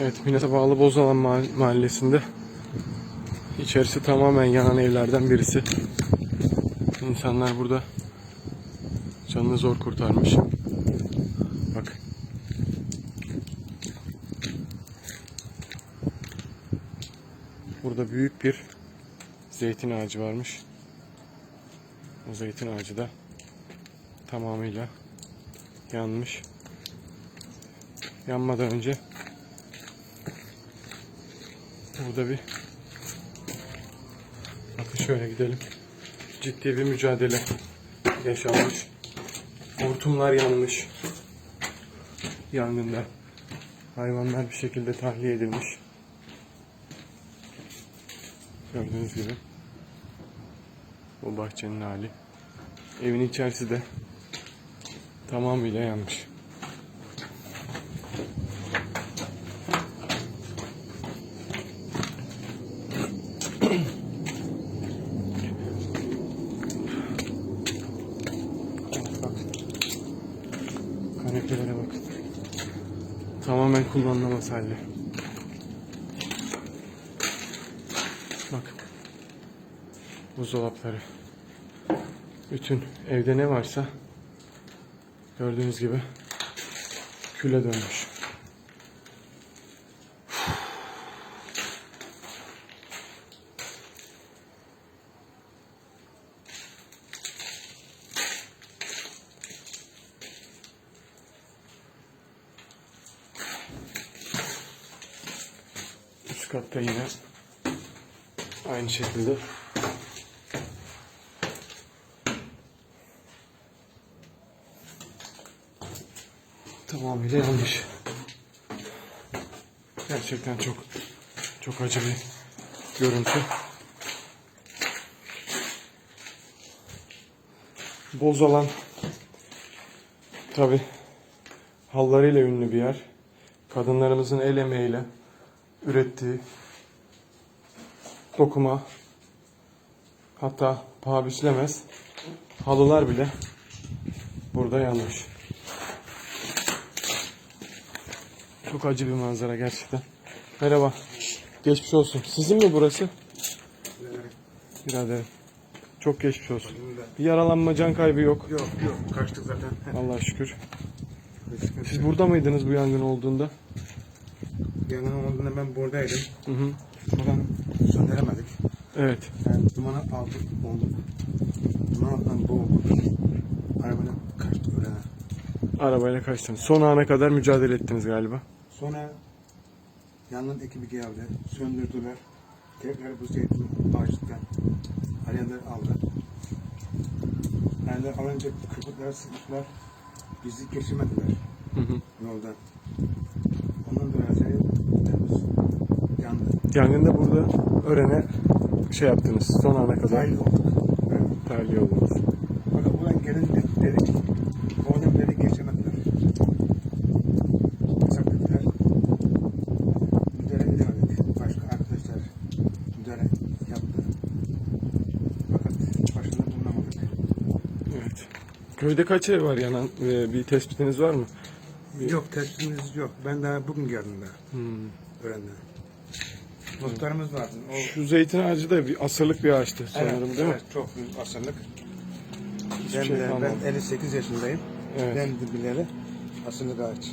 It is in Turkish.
Evet, Milas'a bağlı Bozalan Mah- mahallesinde. İçerisi tamamen yanan evlerden birisi. İnsanlar burada canını zor kurtarmış. Bak. Burada büyük bir zeytin ağacı varmış. O zeytin ağacı da tamamıyla yanmış. Yanmadan önce burada bir bakın şöyle gidelim. Ciddi bir mücadele yaşanmış. Hortumlar yanmış. Yangında. Hayvanlar bir şekilde tahliye edilmiş. Gördüğünüz gibi. Bu bahçenin hali. Evin içerisi de tamamıyla yanmış. Kanepelere bak. Tamamen kullanılamaz halde. Bak. Buzdolapları. Bütün evde ne varsa gördüğünüz gibi küle dönmüş. Üst katta yine aynı şekilde tamamıyla yanlış. Gerçekten çok çok acı bir görüntü. Bozalan tabi hallarıyla ünlü bir yer. Kadınlarımızın el emeğiyle ürettiği dokuma hatta paha biçilemez halılar bile burada yanmış. Çok acı bir manzara gerçekten. Merhaba. Geçmiş olsun. Sizin mi burası? Biraderim. Çok geçmiş olsun. Bir yaralanma, can kaybı yok. Yok yok kaçtık zaten. Allah'a şükür. Siz burada mıydınız bu yangın olduğunda? Yangın olduğunda ben buradaydım. Hı hı. Şuradan söndüremedik. Evet. Yani dumanı aldık, olduk. Duman altından boğulduk. Arabayla kaçtık ölene. Arabayla kaçtınız. Son ana kadar mücadele ettiniz galiba. Sonra yangın ekibi geldi. Söndürdüler. Tekrar bu zeytin ağaçlıktan arayanlar aldı. Yani alınca köpekler sıkıştılar. Bizi geçirmediler Hı hı. yoldan. Ondan dolayı. Yangında burada öğrene şey yaptınız. Son ana kadar Dahil olduk. Evet. tahliye oldunuz. Fakat buradan gelin de- dedik. Oradan dedik geçemediler. Yasak dediler. Müdahale edemedik. Başka arkadaşlar müdahale yaptı. Fakat başında bulunamadık. Evet. Köyde kaç ev var yanan? Ee, bir tespitiniz var mı? Yok testimiz yok. Ben daha bugün geldim daha. Hmm. Öğrendim. Muhtarımız vardı. O, Şu zeytin ağacı da bir asırlık bir ağaçtı sanırım evet, değil mi? evet, çok büyük asırlık. Hiçbir Ben, şey ben 58 yaşındayım. Evet. Ben de bileli asırlık ağaç.